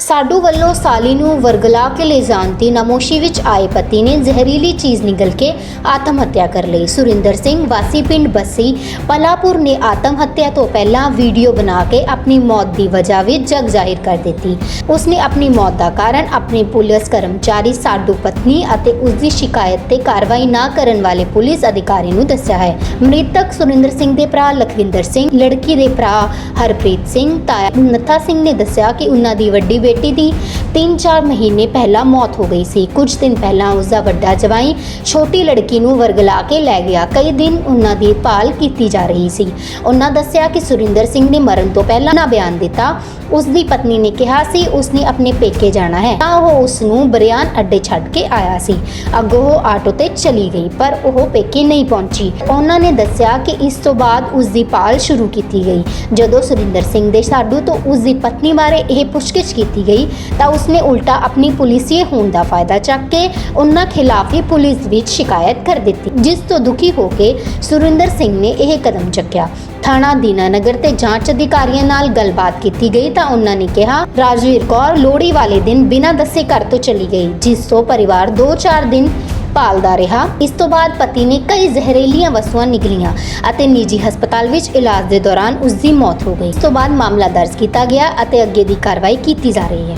ਸਾਡੂ ਵੱਲੋਂ ਸਾਲੀ ਨੂੰ ਵਰਗਲਾ ਕੇ ਲੈ ਜਾਣ ਦੀ ਨਮੋਸ਼ੀ ਵਿੱਚ ਆਏ ਪਤੀ ਨੇ ਜ਼ਹਿਰੀਲੀ ਚੀਜ਼ ਨਿਗਲ ਕੇ ਆਤਮ ਹੱਤਿਆ ਕਰ ਲਈ। ਸੁਰਿੰਦਰ ਸਿੰਘ ਵਾਸੀ ਪਿੰਡ ਬੱਸੀ, ਪਲਾਪੁਰ ਨੇ ਆਤਮ ਹੱਤਿਆ ਤੋਂ ਪਹਿਲਾਂ ਵੀਡੀਓ ਬਣਾ ਕੇ ਆਪਣੀ ਮੌਤ ਦੀ ਵਜ੍ਹਾ ਵੀ ਜਗ ਜ਼ਾਹਿਰ ਕਰ ਦਿੱਤੀ। ਉਸਨੇ ਆਪਣੀ ਮੌਤ ਦਾ ਕਾਰਨ ਆਪਣੇ ਪੁਲਿਸ ਕਰਮਚਾਰੀ ਸਾਡੂ ਪਤਨੀ ਅਤੇ ਉਸ ਦੀ ਸ਼ਿਕਾਇਤ ਤੇ ਕਾਰਵਾਈ ਨਾ ਕਰਨ ਵਾਲੇ ਪੁਲਿਸ ਅਧਿਕਾਰੀ ਨੂੰ ਦੱਸਿਆ ਹੈ। ਮ੍ਰਿਤਕ ਸੁਰਿੰਦਰ ਸਿੰਘ ਦੇ ਭਰਾ ਲਖਵਿੰਦਰ ਸਿੰਘ, ਲੜਕੀ ਦੇ ਭਰਾ ਹਰਪ੍ਰੀਤ ਸਿੰਘ, ਤਾਇਆ ਨੱਥਾ ਸਿੰਘ ਨੇ ਦੱਸਿਆ ਕਿ ਉਹਨਾਂ ਦੀ ਵੱਡੀ ਬੇਟੀ ਦੀ 3-4 ਮਹੀਨੇ ਪਹਿਲਾਂ ਮੌਤ ਹੋ ਗਈ ਸੀ। ਕੁਝ ਦਿਨ ਪਹਿਲਾਂ ਉਸ ਦਾ ਵੱਡਾ ਜਵਾਈ ਛੋਟੀ ਲੜਕੀ ਨੂੰ ਵਰਗਲਾ ਕੇ ਲੈ ਗਿਆ। ਕਈ ਦਿਨ ਉਹਨਾਂ ਦੀ ਭਾਲ ਕੀਤੀ ਜਾ ਰਹੀ ਸੀ। ਉਹਨਾਂ ਦੱਸਿਆ ਕਿ ਸੁਰਿੰਦਰ ਸਿੰਘ ਨੇ ਮਰਨ ਤੋਂ ਪਹਿਲਾਂ ਨਾ ਬਿਆਨ ਦਿੱਤਾ। ਉਸ ਦੀ ਪਤਨੀ ਨੇ ਕਿਹਾ ਸੀ, ਉਸਨੇ ਆਪਣੇ ਪੇਕੇ ਜਾਣਾ ਹੈ। ਤਾਂ ਉਹ ਉਸ ਨੂੰ ਬਰਿਆਨ ਅੱਡੇ ਛੱਡ ਕੇ ਆਇਆ ਸੀ। ਅੱਗੋਂ ਉਹ ਆਟੋ ਤੇ ਚਲੀ ਗਈ, ਪਰ ਉਹ ਪੇਕੇ ਨਹੀਂ ਪਹੁੰਚੀ। ਉਹਨਾਂ ਨੇ ਦੱਸਿਆ ਕਿ ਇਸ ਤੋਂ ਬਾਅਦ ਉਸ ਦੀ ਭਾਲ ਸ਼ੁਰੂ ਕੀਤੀ ਗਈ। ਜਦੋਂ ਸੁਰਿੰਦਰ ਸਿੰਘ ਦੇ ਸਾਡੂ ਤੋਂ ਉਸ ਦੀ ਪਤਨੀ ਬਾਰੇ ਇਹ ਪੁੱਛਗਿੱਛ ਕੀਤੀ ਗਈ, ਤਾਂ ਉਸਨੇ ਉਲਟਾ ਆਪਣੀ ਪੁਲਿਸੀਏ ਹੋਣ ਦਾ ਫਾਇਦਾ ਚੱਕ ਕੇ ਉਹਨਾਂ ਖਿਲਾਫ ਹੀ ਪੁਲਿਸ ਵਿੱਚ ਸ਼ਿਕਾਇਤ ਕਰ ਦਿੱਤੀ, ਜਿਸ ਤੋਂ ਦੁਖੀ ਹੋ ਕੇ ਸੁਰਿੰਦਰ ਸਿੰਘ ਨੇ ਇਹ ਕਦਮ ਚੱਕਿਆ। ਥਾਣਾ ਦੀਨਾਨਗਰ ਤੇ ਜਾਂਚ ਅਧਿਕਾਰੀਆਂ ਨਾਲ ਗੱਲਬਾਤ ਕੀਤੀ ਗਈ ਤਾਂ ਉਹਨਾਂ ਨੇ ਕਿਹਾ, ਰਾਜਵੀਰ ਕੌਰ ਲੋਹੜੀ ਵਾਲੇ ਦਿਨ ਬਿਨਾਂ ਦੱਸੇ ਘਰ ਤੋਂ ਚਲੀ ਗਈ, ਜਿਸ ਤੋਂ ਪਰਿਵਾਰ 2-4 ਦਿਨ ਪਾਲਦਾ ਰਿਹਾ। ਇਸ ਤੋਂ ਬਾਅਦ ਪਤੀ ਨੇ ਕਈ ਜ਼ਹਿਰੀਲੀਆਂ ਵਸਤੂਆਂ ਨਿਕਲੀਆਂ ਅਤੇ ਨਿੱਜੀ ਹਸਪਤਾਲ ਵਿੱਚ ਇਲਾਜ ਦੇ ਦੌਰਾਨ ਉਸ ਦੀ ਮੌਤ ਹੋ ਗਈ। ਇਸ ਤੋਂ ਬਾਅਦ ਮਾਮਲਾ ਦਰਜ ਕੀਤਾ ਗਿਆ ਅਤੇ ਅੱਗੇ ਦੀ ਕਾਰਵਾਈ ਕੀਤੀ ਜਾ ਰਹੀ ਹੈ।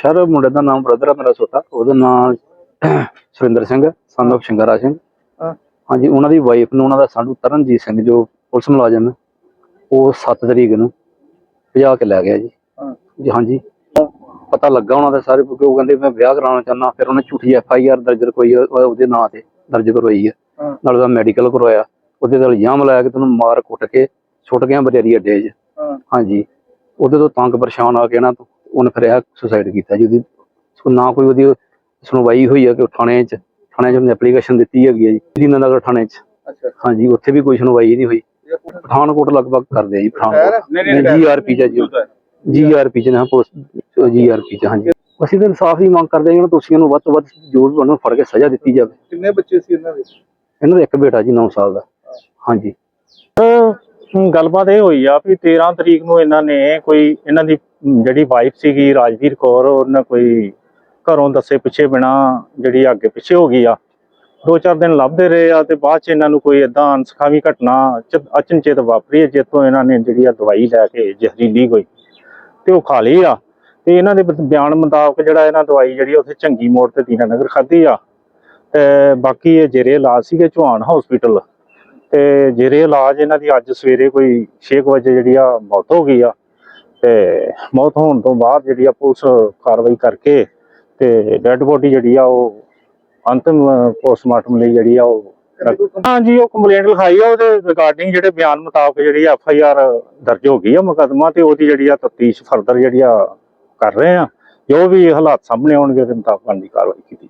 ਸਰ ਮੁੰਡੇ ਦਾ ਨਾਮ ਬ੍ਰਦਰ ਆ ਮੇਰਾ ਛੋਟਾ। ਉਹਦਾ ਨਾਮ ਸੁਰਿੰਦਰ ਸਿੰਘ of ਸ਼ਿੰਗਾਰਾ ਸਿੰਘ। ਹਾਂਜੀ ਉਹਨਾਂ ਦੀ ਵਾਈਫ ਨੂੰ ਉਹਨਾਂ ਦਾ ਸਾਡੂ ਤਰਨਜੀਤ ਸਿੰਘ ਜੋ ਪੁਲਿਸ ਮੁਲਾਜ਼ਮ ਹੈ ਉਹ 7 ਤਰੀਕ ਨੂੰ ਭਜਾ ਕੇ ਲੈ ਗਿਆ। ਜੀ ਹਾਂਜੀ। ਪਤਾ ਲੱਗਾ ਉਹਨਾਂ ਦਾ ਸਾਰੇ ਕਿਉਂਕਿ ਉਹ ਕਹਿੰਦੇ ਮੈਂ ਵਿਆਹ ਕਰਾਉਣਾ ਚਾਹੁੰਦਾ ਫਿਰ ਉਹਨੇ ਝੂਠੀ ਐਫ ਆਈ ਆਰ ਦਰਜ ਕਰਵਾਈ ਉਹਦੇ ਨਾਂ ਤੇ ਦਰਜ ਕਰਵਾਈ ਹੈ ਹਾਂ। ਨਾਲ ਉਹਦਾ ਮੈਡੀਕਲ ਕਰਵਾਇਆ। ਉਹਦੇ ਨਾਲ ਇਲਜ਼ਾਮ ਲਾਇਆ ਕਿ ਤੈਨੂੰ ਮਾਰ ਕੁੱਟ ਕੇ ਛੁੱਟ ਗਿਆ ਬਰਿਆਰੀ ਅੱਡੇ 'ਚ। ਹਾਂ। ਹਾਂਜੀ। ਉਹਦੇ ਤੋਂ ਤੰਗ ਪਰੇਸ਼ਾਨ ਆ ਕੇ ਨਾ ਉਹਨੇ ਫਿਰ ਇਹ ਸੁਸਾਈਡ ਕੀਤਾ ਜੀ। ਉਹਦੀ ਸੋ ਨਾ ਕੋਈ ਉਹਦੀ ਸੁਣਵਾਈ ਹੋਈ ਹੈ ਕਿ ਥਾਣੇ 'ਚ ਥਾਣੇ 'ਚ ਉਹਨੇ ਐਪਲੀਕੇਸ਼ਨ ਦਿੱਤੀ ਹੈਗੀ ਹੈ ਜੀ ਦੀਨਾਨਗਰ ਥਾਣੇ 'ਚ। ਅੱਛਾ। ਹਾਂਜੀ ਉੱਥੇ ਵੀ ਕੋਈ ਸੁਣਵਾਈ ਨਹੀਂ ਹੋਈ। ਪਠਾਨਕੋਟ ਲਗਭਗ ਕਰਦੇ ਆ ਜੀ ਪਠਾਨਕੋਟ। ਜੀਆਰਪੀ ਚ ਜੀ ਜੀਆਰਪੀ ਚ ਨਾ ਪੁਲਿਸ ਜੀਆਰਪੀ ਚ ਹਾਂਜੀ। ਅਸੀਂ ਤਾਂ ਇਨਸਾਫ ਦੀ ਮੰਗ ਕਰਦੇ ਹਾਂ ਕਿ ਤੁਸੀਂ ਇਹਨੂੰ ਵੱਧ ਤੋਂ ਵੱਧ ਜੋ ਵੀ ਉਹਨੂੰ ਫੜ ਕੇ ਸਜ਼ਾ ਦਿੱਤੀ ਜਾਵੇ। ਕਿੰਨੇ ਬੱਚੇ ਸੀ ਇਹਨਾਂ ਦੇ? ਇਹਨਾਂ ਦਾ ਇੱਕ ਬੇਟਾ ਜੀ 9 ਸਾਲ ਦਾ। ਹਾਂਜੀ। ਗੱਲਬਾਤ ਇਹ ਹੋਈ ਆ ਵੀ 13 ਤਰੀਕ ਨੂੰ ਇਹਨਾਂ ਨੇ ਕੋਈ ਇਹਨਾਂ ਦੀ ਜਿਹੜੀ ਵਾਈਫ ਸੀਗੀ ਰਾਜਵੀਰ ਕੌਰ ਉਹਨਾਂ ਕੋਈ ਘਰੋਂ ਦੱਸੇ ਪਿੱਛੇ ਬਿਨਾ ਜਿਹੜੀ ਅੱਗੇ ਪਿੱਛੇ ਹੋ ਗਈ ਆ। ਦੋ ਚਾਰ ਦਿਨ ਲੱਭਦੇ ਰਹੇ ਆ ਤੇ ਬਾਅਦ ਚ ਇਹਨਾਂ ਨੂੰ ਕੋਈ ਇਦਾਂ ਅਨਸਖਾਵੀ ਘਟਨਾ ਅਚਨਚੇਤ ਵਾਪਰੀ ਜਿੱਥੋਂ ਇਹਨਾਂ ਨੇ ਜਿਹੜੀ ਆ ਦਵਾਈ ਲੈ ਕੇ ਜ਼ਹਿਰੀਲੀ ਕੋਈ ਤੇ ਉਹ ਖਾ ਲਈ ਆ। ਤੇ ਇਹਨਾਂ ਦੇ ਬਿਆਨ ਮੁਤਾਬਕ ਜਿਹੜਾ ਇਹਨਾਂ ਦਵਾਈ ਜਿਹੜੀ ਉੱਥੇ ਚੰਗੀ ਮੋੜ ਤੇ ਦੀਨਾ ਨਗਰ ਖਾਧੀ ਆ। ਤੇ ਬਾਕੀ ਇਹ ਜੇਰੇ ਇਲਾਜ ਸੀਗੇ ਚੌਹਾਨ ਹਸਪੀਟਲ ਤੇ ਜੇਰੇ ਇਲਾਜ ਇਹਨਾਂ ਦੀ ਅੱਜ ਸਵੇਰੇ ਕੋਈ 6 ਵਜੇ ਜਿਹੜੀ ਆ, ਮੌਤ ਹੋ ਗਈ ਆ। ਤੇ ਮੌਤ ਹੋਣ ਤੋਂ ਬਾਅਦ ਜਿਹੜੀ ਆ, ਪੁਲਿਸ ਕਾਰਵਾਈ ਕਰਕੇ ਤੇ ਡੈੱਡ ਬੋਡੀ ਜਿਹੜੀ ਆ, ਉਹ ਅੰਤਮ ਪੋਸਟਮਾਰਟਮ ਲਈ ਜਿਹੜੀ ਆ, ਉਹ ਹਾਂਜੀ ਉਹ ਕੰਪਲੇਂਟ ਲਿਖਾਈ ਆ ਉਹਦੇ ਰਿਗਾਰਡਿੰਗ ਜਿਹੜੇ ਬਿਆਨ ਮੁਤਾਬਕ ਜਿਹੜੀ ਐਫ ਆਈ ਆਰ ਦਰਜ ਹੋ ਗਈ ਆ ਮੁਕੱਦਮਾ ਤੇ ਉਹਦੀ ਜਿਹੜੀ ਆ ਤਫਤੀਸ਼ ਫਰਦਰ ਜਿਹੜੀ ਆ ਕਰ ਰਹੇ ਆ ਜੋ ਵੀ ਹਾਲਾਤ ਸਾਹਮਣੇ ਆਉਣਗੇ ਉਹਦੇ ਮੁਤਾਬਕ ਬਣਦੀ ਕਾਰਵਾਈ ਕੀਤੀ।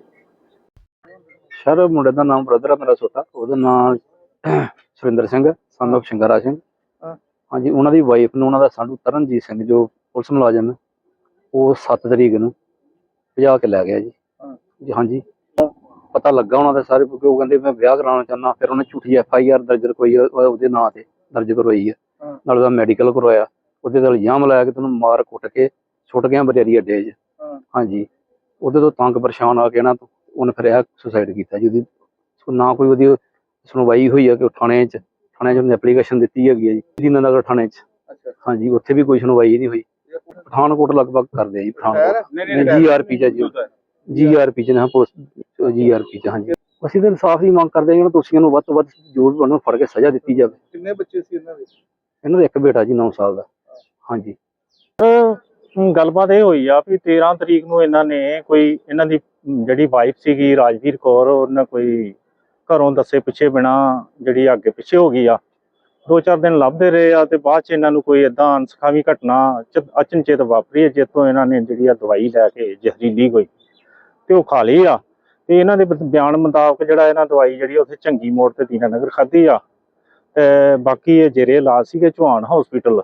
ਸਰ ਮੁੰਡੇ ਦਾ ਨਾਮ ਬ੍ਰਦਰ ਆ ਮੇਰਾ ਛੋਟਾ ਉਹਦਾ ਨਾਮ ਸੁਰਿੰਦਰ ਸਿੰਘ of ਸ਼ਿੰਗਾਰਾ ਸਿੰਘ ਹਾਂ। ਹਾਂਜੀ ਉਹਨਾਂ ਦੀ ਵਾਈਫ ਨੂੰ ਉਹਨਾਂ ਦਾ ਸਾਡੂ ਤਰਨਜੀਤ ਸਿੰਘ ਜੋ ਪੁਲਿਸ ਮੁਲਾਜ਼ਮ ਹੈ ਉਹ 7 ਤਰੀਕ ਨੂੰ ਭਜਾ ਕੇ ਲੈ ਗਿਆ ਜੀ ਹਾਂ। ਜੀ ਹਾਂਜੀ ਪਤਾ ਲੱਗਾ ਉਹਨਾਂ ਦਾ ਸਾਰੇ ਕਿਉਂਕਿ ਉਹ ਕਹਿੰਦੇ ਮੈਂ ਵਿਆਹ ਕਰਾਉਣਾ ਚਾਹੁੰਦਾ ਫਿਰ ਉਹਨੇ ਝੂਠੀ ਐਫ ਆਈ ਆਰ ਦਰਜ ਕਰਵਾਈ ਆ, ਉਹ- ਉਹਦੇ ਨਾਂ ਤੇ ਦਰਜ ਕਰਵਾਈ ਹੈ। ਨਾਲ ਉਹਦਾ ਮੈਡੀਕਲ ਕਰਵਾਇਆ ਉਹਦੇ ਨਾਲ ਇਲਜ਼ਾਮ ਲਾਇਆ ਕਿ ਤੈਨੂੰ ਮਾਰ ਕੁੱਟ ਕੇ ਛੁੱਟ ਗਿਆ ਬਰਿਆਰੀ ਅੱਡੇ 'ਚ। ਹਾਂ। ਹਾਂਜੀ। ਉਹਦੇ ਤੋਂ ਤੰਗ ਪਰੇਸ਼ਾਨ ਆ ਕੇ ਨਾ ਉਹਨੇ ਫਿਰ ਇਹ ਸੁਸਾਈਡ ਕੀਤਾ ਜੀ ਉਹਦੀ ਸੋ ਨਾ ਕੋਈ ਉਹਦੀ ਸੁਣਵਾਈ ਹੋਈ ਹੈ ਕਿ ਥਾਣੇ 'ਚ ਥਾਣੇ 'ਚ ਉਹਨੇ ਐਪਲੀਕੇਸ਼ਨ ਦਿੱਤੀ ਹੈਗੀ ਹੈ ਜੀ ਦੀਨਾਨਗਰ ਥਾਣੇ 'ਚ। ਅੱਛਾ। ਹਾਂਜੀ ਉੱਥੇ ਵੀ ਕੋਈ ਸੁਣਵਾਈ ਨਹੀਂ ਹੋਈ। ਪਠਾਨਕੋਟ ਲਗਭਗ ਕਰਦੇ ਆ ਜੀ ਪਠਾਨਕੋਟ। ਨਹੀਂ ਜੀਆਰਪੀ ਚ ਜੀ। ਜੀਆਰਪੀ ਚ ਨਾ ਪੁਲਿਸ jrp ਚ ਹਾਂਜੀ। ਅਸੀਂ ਤਾਂ ਇਨਸਾਫ ਦੀ ਮੰਗ ਕਰਦੇ ਹਾਂ ਕਿ ਤੁਸੀਂ ਇਹਨੂੰ ਵੱਧ ਤੋਂ ਵੱਧ ਜੋ ਵੀ ਉਹਨੂੰ ਫੜ ਕੇ ਸਜ਼ਾ ਦਿੱਤੀ ਜਾਵੇ। ਕਿੰਨੇ ਬੱਚੇ ਸੀ ਇਹਨਾਂ ਦੇ? ਇਹਨਾਂ ਦਾ ਇੱਕ ਬੇਟਾ ਜੀ 9 ਸਾਲ ਦਾ। ਹਾਂਜੀ। ਗੱਲਬਾਤ ਇਹ ਹੋਈ ਆ ਵੀ 13 ਤਰੀਕ ਨੂੰ ਇਹਨਾਂ ਨੇ ਕੋਈ ਇਹਨਾਂ ਦੀ ਜਿਹੜੀ ਵਾਈਫ ਸੀਗੀ ਰਾਜਵੀਰ ਕੌਰ ਉਹਨਾਂ ਕੋਈ ਘਰੋਂ ਦੱਸੇ ਪਿੱਛੇ ਬਿਨਾ ਜਿਹੜੀ ਅੱਗੇ ਪਿੱਛੇ ਹੋ ਗਈ ਆ। ਦੋ ਚਾਰ ਦਿਨ ਲੱਭਦੇ ਰਹੇ ਆ ਤੇ ਬਾਅਦ ਚ ਇਹਨਾਂ ਨੂੰ ਕੋਈ ਇਦਾਂ ਅਨਸਖਾਵੀ ਘਟਨਾ ਅਚਨਚੇਤ ਵਾਪਰੀ ਹੈ ਜਿੱਥੋਂ ਇਹਨਾਂ ਨੇ ਜਿਹੜੀ ਆ ਦਵਾਈ ਲੈ ਕੇ ਜ਼ਹਿਰੀਲੀ ਕੋਈ ਤੇ ਉਹ ਖਾ ਲਈ ਆ। ਤੇ ਇਹਨਾਂ ਦੇ ਬਿਆਨ ਮੁਤਾਬਕ ਜਿਹੜਾ ਇਹਨਾਂ ਦਵਾਈ ਜਿਹੜੀ ਉੱਥੇ ਚੰਗੀ ਮੋੜ ਤੇ ਦੀਨਾ ਨਗਰ ਖਾਧੀ ਆ। ਤੇ ਬਾਕੀ ਇਹ ਜੇਰੇ ਇਲਾਜ ਸੀਗੇ ਚੌਹਾਨ ਹਸਪੀਟਲ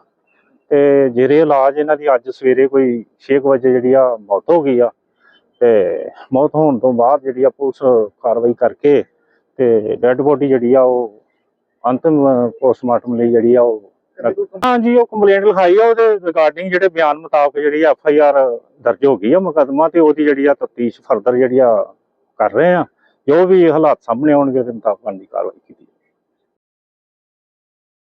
ਤੇ ਜੇਰੇ ਇਲਾਜ ਇਹਨਾਂ ਦੀ ਅੱਜ ਸਵੇਰੇ ਕੋਈ 6 ਵਜੇ ਜਿਹੜੀ ਆ, ਮੌਤ ਹੋ ਗਈ ਆ। ਤੇ ਮੌਤ ਹੋਣ ਤੋਂ ਬਾਅਦ ਜਿਹੜੀ ਆ, ਪੁਲਿਸ ਕਾਰਵਾਈ ਕਰਕੇ ਤੇ ਡੈੱਡ ਬੋਡੀ ਜਿਹੜੀ ਆ, ਉਹ ਅੰਤਮ ਪੋਸਟਮਾਰਟਮ ਲਈ ਜਿਹੜੀ ਆ, ਉਹ ਹਾਂਜੀ, ਉਹ ਕੰਪਲੇਂਟ ਲਿਖਾਈ ਆ, ਉਹਦੇ ਰਿਗਾਰਡਿੰਗ ਜਿਹੜੇ ਬਿਆਨ ਮੁਤਾਬਕ ਜਿਹੜੀ ਐਫ ਆਈ ਆਰ ਦਰਜ ਹੋ ਗਈ ਆ ਮੁਕਦਮਾ ਤੇ ਉਹਦੀ ਜਿਹੜੀ ਆ ਤਫਤੀਸ਼ ਫਰਦਰ ਜਿਹੜੀ ਆ ਕਰ ਰਹੇ ਆ। ਜੋ ਵੀ ਹਾਲਾਤ ਸਾਹਮਣੇ ਆਉਣਗੇ ਉਹਦੇ ਮੁਤਾਬਕ ਬਣਦੀ ਕਾਰਵਾਈ ਕੀਤੀ